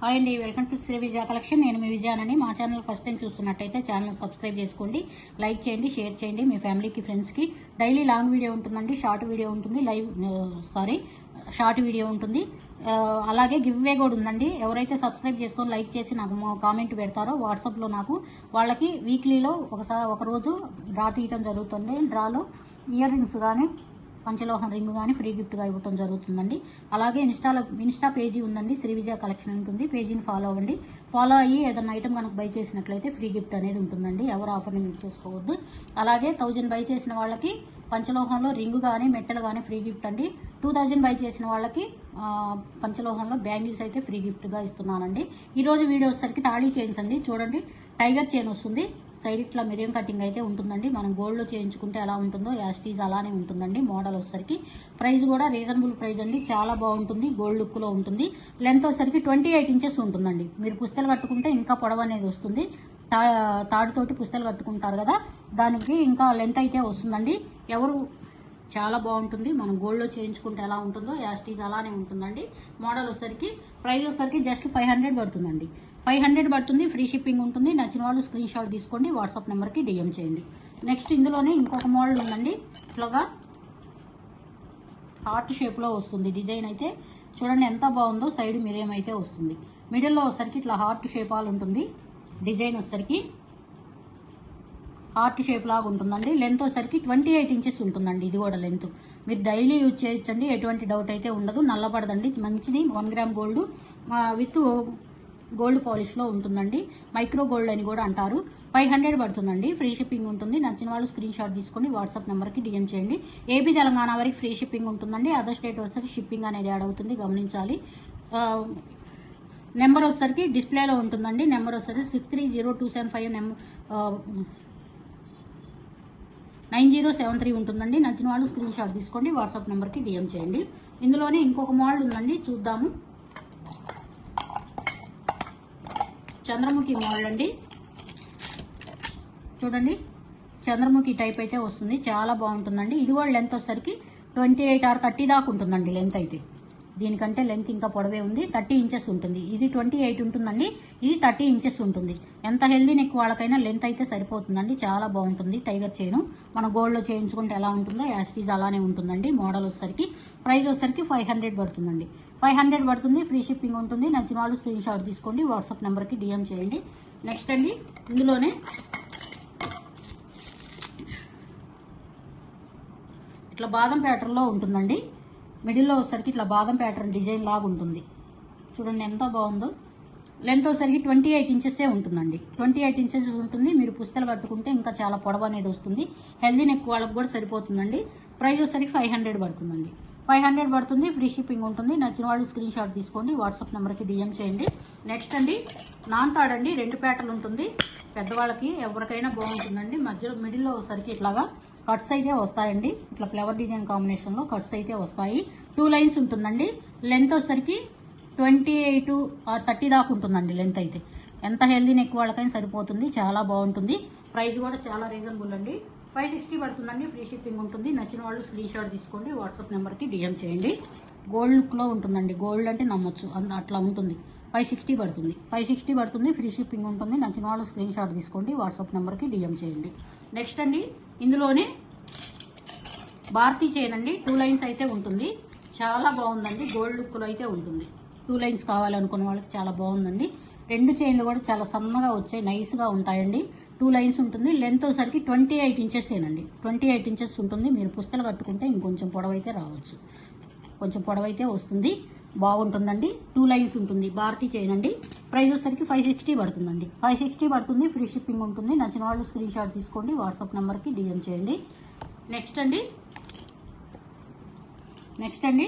Hi అండి welcome to Sri Vijaya collection నేను మీ విజయానని. మా ఛానల్ ఫస్ట్ టైం చూస్తున్నట్టయితే ఛానల్ సబ్స్క్రైబ్ చేసుకోండి లైక్ చేయండి షేర్ చేయండి మీ ఫ్యామిలీకి ఫ్రెండ్స్కి డైలీ లాంగ్ వీడియో ఉంటుందండి షార్ట్ వీడియో ఉంటుంది లైవ్ సారీ షార్ట్ వీడియో ఉంటుంది. Uh, అలాగే గివ్వే కూడా ఉందండి. ఎవరైతే సబ్స్క్రైబ్ చేసుకొని లైక్ చేసి నాకు కామెంట్ పెడతారో వాట్సాప్లో నాకు వాళ్ళకి వీక్లీలో ఒకసారి ఒకరోజు డ్రా తీయటం జరుగుతుంది. డ్రాలో ఇయర్ రింగ్స్ కానీ పంచలోహం రింగ్ కానీ ఫ్రీ గిఫ్ట్గా ఇవ్వటం జరుగుతుందండి. అలాగే ఇన్స్టాలో ఇన్స్టా పేజీ ఉందండి. శ్రీ విజయ కలెక్షన్ ఉంటుంది. పేజీని ఫాలో అవ్వండి. ఫాలో అయ్యి ఏదైనా ఐటమ్ కనుక బై చేసినట్లయితే ఫ్రీ గిఫ్ట్ అనేది ఉంటుందండి. ఎవరు ఆఫర్ని మిస్ చేసుకోవద్దు. అలాగే థౌజండ్ బై చేసిన వాళ్ళకి పంచలోహంలో రింగ్ కానీ మెట్టలు కానీ ఫ్రీ గిఫ్ట్ అండి. టూ థౌజండ్ బై చేసిన వాళ్ళకి పంచలోహంలో బ్యాంగిల్స్ అయితే ఫ్రీ గిఫ్ట్గా ఇస్తున్నానండి. ఈరోజు వీడియో వచ్చేసరికి తాళీ చేయించండి అండి. చూడండి. టైగర్ చైన్ వస్తుంది. సైడ్ ఇట్లా మిరియం కటింగ్ అయితే ఉంటుందండి. మనం గోల్డ్లో చేయించుకుంటే ఎలా ఉంటుందో యాస్టీజ్ అలానే ఉంటుందండి మోడల్ వచ్చేసరికి. ప్రైస్ కూడా రీజనబుల్ ప్రైస్ అండి. చాలా బాగుంటుంది. గోల్డ్ లుక్లో ఉంటుంది. లెంత్ వచ్చేసరికి ట్వంటీ ఎయిట్ ఇంచెస్ ఉంటుందండి. మీరు పుస్తలు కట్టుకుంటే ఇంకా పొడవు అనేది వస్తుంది. తా తాడుతోటి పుస్తలు కట్టుకుంటారు కదా దానికి ఇంకా లెంత్ అయితే వస్తుందండి. ఎవరు చాలా బాగుంటుంది. మనం గోల్డ్లో చేయించుకుంటే ఎలా ఉంటుందో యాస్టీజ్ అలానే ఉంటుందండి. మోడల్ వచ్చేసరికి ప్రైస్ వచ్చేసరికి జస్ట్ ఫైవ్ హండ్రెడ్ పడుతుందండి. ఫైవ్ హండ్రెడ్ పడుతుంది ఫ్రీ షిప్పింగ్ ఉంటుంది. నచ్చిన వాళ్ళు స్క్రీన్ షాట్ తీసుకోండి వాట్సాప్ నెంబర్కి డిఎం చేయండి. నెక్స్ట్ ఇందులోనే ఇంకొక మోడల్ ఉందండి. ఇట్లాగా హార్ట్ షేప్లో వస్తుంది డిజైన్ అయితే. చూడండి ఎంత బాగుందో సైడ్ మిరియం వస్తుంది. మిడిల్లో వచ్చేసరికి ఇట్లా హార్ట్ షేప్ ఆల్ ఉంటుంది. డిజైన్ వచ్చేసరికి హార్ట్ షేప్ లాగా ఉంటుందండి. లెంత్ వచ్చరికి ట్వంటీ ఎయిట్ ఇంచెస్ ఉంటుందండి. ఇది కూడా లెంత్. మీరు డైలీ యూజ్ చేయొచ్చండి. ఎటువంటి డౌట్ అయితే ఉండదు. నల్లబడదండి. మంచిది. One gram gold. With gold పాలిష్లో ఉంటుందండి. మైక్రో గోల్డ్ అని కూడా అంటారు. ఫైవ్ హండ్రెడ్ పడుతుందండి. ఫ్రీ షిప్పింగ్ ఉంటుంది. నచ్చిన వాళ్ళు స్క్రీన్ షాట్ తీసుకొని వాట్సాప్ నెంబర్కి డిఎం చేయండి. ఏపీ తెలంగాణ వరకు ఫ్రీ షిప్పింగ్ ఉంటుందండి. అదర్ స్టేట్ వచ్చేసరికి షిప్పింగ్ అనేది యాడ్ అవుతుంది. గమనించాలి. నెంబర్ వచ్చేసరికి డిస్ప్లేలో ఉంటుందండి. నెంబర్ వచ్చేసరికి six three zero two seven five number nine zero seven three ఉంటుందండి. నచ్చిన వాళ్ళు స్క్రీన్ షాట్ తీసుకోండి. వాట్సాప్ నెంబర్కి డిఎం చేయండి. ఇందులోనే ఇంకొక మోడల్ ఉందండి. చూద్దాము. చంద్రముఖి మోడల్ అండి చూడండి చంద్రముఖి టైప్ అయితే వస్తుంది. చాలా బాగుంటుందండి. ఇది కూడా లెంత్ వచ్చేసరికి ట్వంటీ ఎయిట్ ఆర్ థర్టీ దాకా ఉంటుందండి లెంత్ అయితే. దీనికంటే లెంత్ ఇంకా పొడవే ఉంది. థర్టీ ఇంచెస్ ఉంటుంది. ఇది ట్వంటీ ఎయిట్ ఉంటుందండి. ఇది థర్టీ ఇంచెస్ ఉంటుంది. ఎంత హెల్దీ నెక్ వాళ్ళకైనా లెంత్ అయితే సరిపోతుందండి. చాలా బాగుంటుంది టైగర్ చైన్ మన గోల్డ్లో చేయించుకుంటే ఎలా ఉంటుందో యాస్టీజ్ అలానే ఉంటుందండి. మోడల్ వచ్చేసరికి ప్రైస్ వచ్చేసరికి ఫైవ్ హండ్రెడ్ పడుతుందండి. ఫైవ్ హండ్రెడ్ పడుతుంది ఫ్రీ షిప్పింగ్ ఉంటుంది. నచ్చిన వాళ్ళు స్క్రీన్ షాట్ తీసుకోండి వాట్సాప్ నెంబర్కి డిఎం చేయండి. నెక్స్ట్ అండి ఇందులోనే ఇట్లా బాదం ప్యాటర్న్లో ఉంటుందండి. మిడిల్లో వచ్చేసరికి ఇట్లా బాదం ప్యాటర్న్ డిజైన్ లాగా ఉంటుంది. చూడండి ఎంత బాగుందో. లెంత్ వచ్చేసరికి ట్వంటీ ఎయిట్ ఇంచెసే ఉంటుందండి. ట్వంటీ ఎయిట్ ఇంచెస్ ఉంటుంది. మీరు పుస్తలు కట్టుకుంటే ఇంకా చాలా పొడవు అనేది వస్తుంది. హెల్దీ నెక్ వాళ్ళకి కూడా సరిపోతుందండి. ప్రైస్ వచ్చేసరికి ఫైవ్ హండ్రెడ్ పడుతుందండి. ఫైవ్ హండ్రెడ్ పడుతుంది ఫ్రీ షిప్పింగ్ ఉంటుంది. నచ్చిన వాళ్ళు స్క్రీన్ షాట్ తీసుకోండి వాట్సాప్ నెంబర్కి డిఎం చేయండి. నెక్స్ట్ అండి నాన్ తాడండి రెండు పేటలు ఉంటుంది. పెద్దవాళ్ళకి ఎవరికైనా బాగుంటుందండి. మధ్యలో మిడిల్లో సరికి ఇట్లాగా కట్స్ అయితే వస్తాయండి. ఇట్లా ఫ్లవర్ డిజైన్ కాంబినేషన్లో కట్స్ అయితే వస్తాయి. టూ లైన్స్ ఉంటుందండి. లెంత్ వచ్చేసరికి ట్వంటీ ఎయిట్ ఆర్ థర్టీ దాకా ఉంటుందండి లెంత్ అయితే. ఎంత హెల్దీ నెక్ వాళ్ళకైనా సరిపోతుంది చాలా బాగుంటుంది. ప్రైస్ కూడా చాలా రీజనబుల్ అండి. ఫైవ్ సిక్స్టీ పడుతుందండి ఫ్రీ షిప్పింగ్ ఉంటుంది. నచ్చిన వాళ్ళు స్క్రీన్ షాట్ తీసుకోండి వాట్సాప్ నెంబర్కి డిఎం చేయండి. గోల్డ్ లుక్లో ఉంటుందండి. గోల్డ్ అంటే నమ్మొచ్చు. అట్లా ఉంటుంది. ఫైవ్ సిక్స్టీ పడుతుంది. ఫైవ్ సిక్స్టీ పడుతుంది ఫ్రీ షిప్పింగ్ ఉంటుంది. నచ్చిన వాళ్ళు స్క్రీన్ షాట్ తీసుకోండి వాట్సాప్ నెంబర్కి డిఎం చేయండి. నెక్స్ట్ అండి ఇందులోనే భారతీ చైన్ అండి. టూ లైన్స్ అయితే ఉంటుంది. చాలా బాగుందండి. గోల్డ్ లుక్లో అయితే ఉంటుంది. టూ లైన్స్ కావాలనుకున్న వాళ్ళకి చాలా బాగుందండి. రెండు చైన్లు కూడా చాలా సన్నగా వచ్చాయి నైస్గా ఉంటాయండి. టూ లైన్స్ ఉంటుంది. లెంత్ వచ్చేసరికి ట్వంటీ ఎయిట్ ఇంచెస్ ఏనండి. ట్వంటీ ఎయిట్ ఇంచెస్ ఉంటుంది. మీరు పుస్తలు కట్టుకుంటే ఇంకొంచెం పొడవైతే రావచ్చు. కొంచెం పొడవైతే వస్తుంది. బాగుంటుందండి. టూ లైన్స్ ఉంటుంది. భారతీ చైన్ అండి. ప్రైస్ వచ్చేసరికి ఫైవ్ సిక్స్టీ పడుతుందండి. ఫైవ్ సిక్స్టీ పడుతుంది. ఫ్రీ షిప్పింగ్ ఉంటుంది. నచ్చిన వాళ్ళు స్క్రీన్ షాట్ తీసుకోండి. వాట్సాప్ నెంబర్కి డిఎం చేయండి. నెక్స్ట్ అండి. నెక్స్ట్ అండి.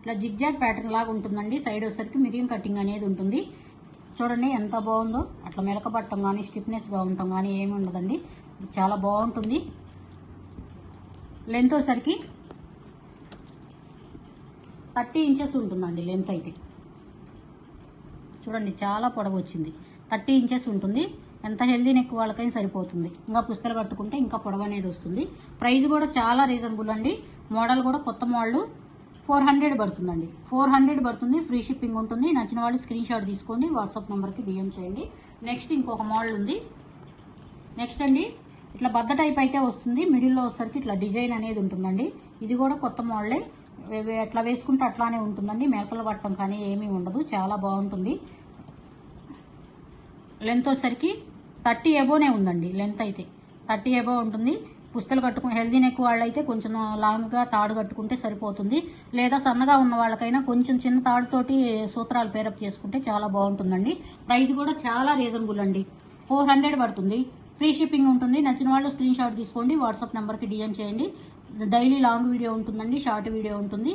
ఇట్లా జిగ్జాగ్ ప్యాటర్న్ లాగా ఉంటుందండి. సైడ్ వచ్చేసరికి మిరియం కటింగ్ అనేది ఉంటుంది. చూడండి ఎంత బాగుందో. అట్లా మెలకపట్టం కానీ స్టిఫ్నెస్గా ఉండటం కానీ ఏమి ఉండదండి. చాలా బాగుంటుంది. లెంత్ వచ్చేసరికి థర్టీ ఇంచెస్ ఉంటుందండి లెంత్ అయితే. చూడండి చాలా పొడవు వచ్చింది. థర్టీ ఇంచెస్ ఉంటుంది. ఎంత హెల్దీ నెక్ వాళ్ళకైనా సరిపోతుంది. ఇంకా పుస్తలు కట్టుకుంటే ఇంకా పొడవు అనేది వస్తుంది. ప్రైస్ కూడా చాలా రీజనబుల్ అండి. మోడల్ కూడా కొత్త మోడల్ ఫోర్ హండ్రెడ్ పడుతుందండి. ఫోర్ హండ్రెడ్ పడుతుంది ఫ్రీ షిప్పింగ్ ఉంటుంది. నచ్చిన వాళ్ళు స్క్రీన్ షాట్ తీసుకోండి వాట్సాప్ నెంబర్కి డిఎం చేయండి. నెక్స్ట్ ఇంకొక మోడల్ ఉంది. నెక్స్ట్ అండి ఇట్లా బద్ద టైప్ అయితే వస్తుంది. మిడిల్లో వచ్చేసరికి ఇట్లా డిజైన్ అనేది ఉంటుందండి. ఇది కూడా కొత్త మోడలే. ఎట్లా వేసుకుంటే అట్లానే ఉంటుందండి. మేకలు పట్టడం కానీ ఏమీ ఉండదు. చాలా బాగుంటుంది. లెంత్ వచ్చేసరికి థర్టీ ఎబోనే ఉందండి. లెంత్ అయితే థర్టీ ఎబో ఉంటుంది. పుస్తలు కట్టుకుని హెల్దీ నెక్ వాళ్ళైతే కొంచెం లాంగ్గా తాడు కట్టుకుంటే సరిపోతుంది. లేదా సన్నగా ఉన్న వాళ్ళకైనా కొంచెం చిన్న తాడుతోటి సూత్రాలు పేరప్ చేసుకుంటే చాలా బాగుంటుందండి. ప్రైస్ కూడా చాలా రీజనబుల్ అండి. ఫోర్ హండ్రెడ్ పడుతుంది. ఫ్రీ షిప్పింగ్ ఉంటుంది. నచ్చిన వాళ్ళు స్క్రీన్ షాట్ తీసుకోండి. వాట్సాప్ నెంబర్కి డిఎం చేయండి. డైలీ లాంగ్ వీడియో ఉంటుందండి. షార్ట్ వీడియో ఉంటుంది.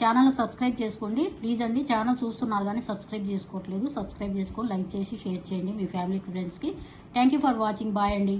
ఛానల్ సబ్స్క్రైబ్ చేసుకోండి. ప్లీజ్ అండి ఛానల్ చూస్తున్నారు కానీ సబ్స్క్రైబ్ చేసుకోవట్లేదు. సబ్స్క్రైబ్ చేసుకొని లైక్ చేసి షేర్ చేయండి మీ ఫ్యామిలీ ఫ్రెండ్స్కి thank you for watching bye అండి.